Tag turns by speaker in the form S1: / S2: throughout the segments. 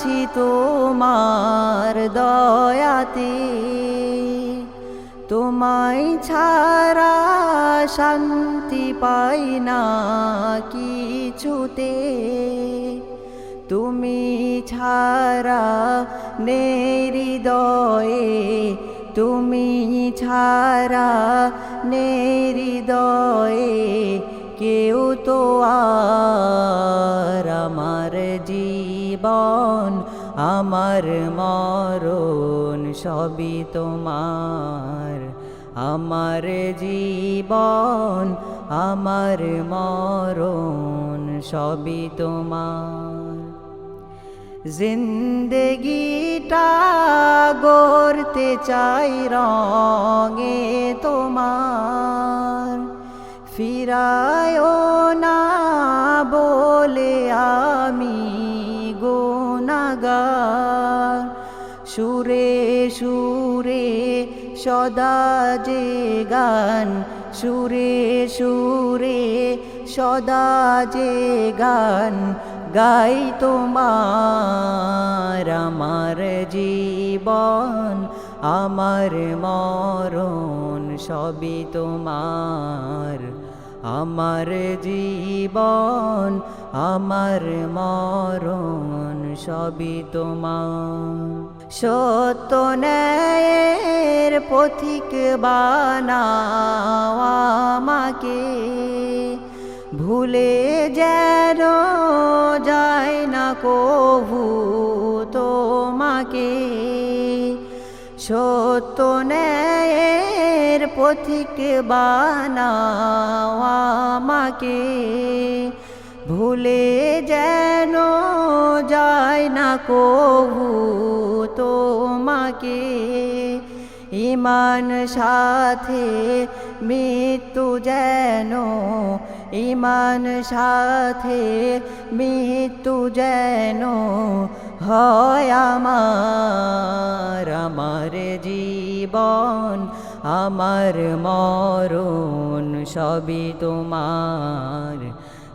S1: আছি তোমার দয়াতে। তোমায় ছাড়া শান্তি পাই না কিছুতে। তুমি ছাড়া নেহৃদয়ে তুমি ছাড়া নেহৃদয়ে কেউ তো আর জীবন, আমার মরণ সবই তোমার। আমার জীবন, আমার মরণ সবই তোমার। জিন্দগিটা গড়তে চাই রঙে তোমার। ফিরায় না বলে সুরে সদা যে গান, সুরে সুরে সদা যে গান, গাই তোমার আমার জীবন, আমার মরণ সবই তোমার। আমার জীবন, আমার মরণ সবই তোমার। সত্য ন্যায়ের পথিক বানাও আমাকে। ভুলে যেন যায় না কভু তোমাকে। সত্য ন্যায়ের পথিক বানাও আমাকে। ভুলে যায় কভু তোমাকে, ইমান সাথে মৃত্যু যেন, ইমান সাথে মৃত্যু যেন হয় আমার আমার জীবন, আমার মরণ সবই তোমার।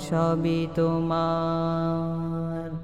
S1: সবই তোমার।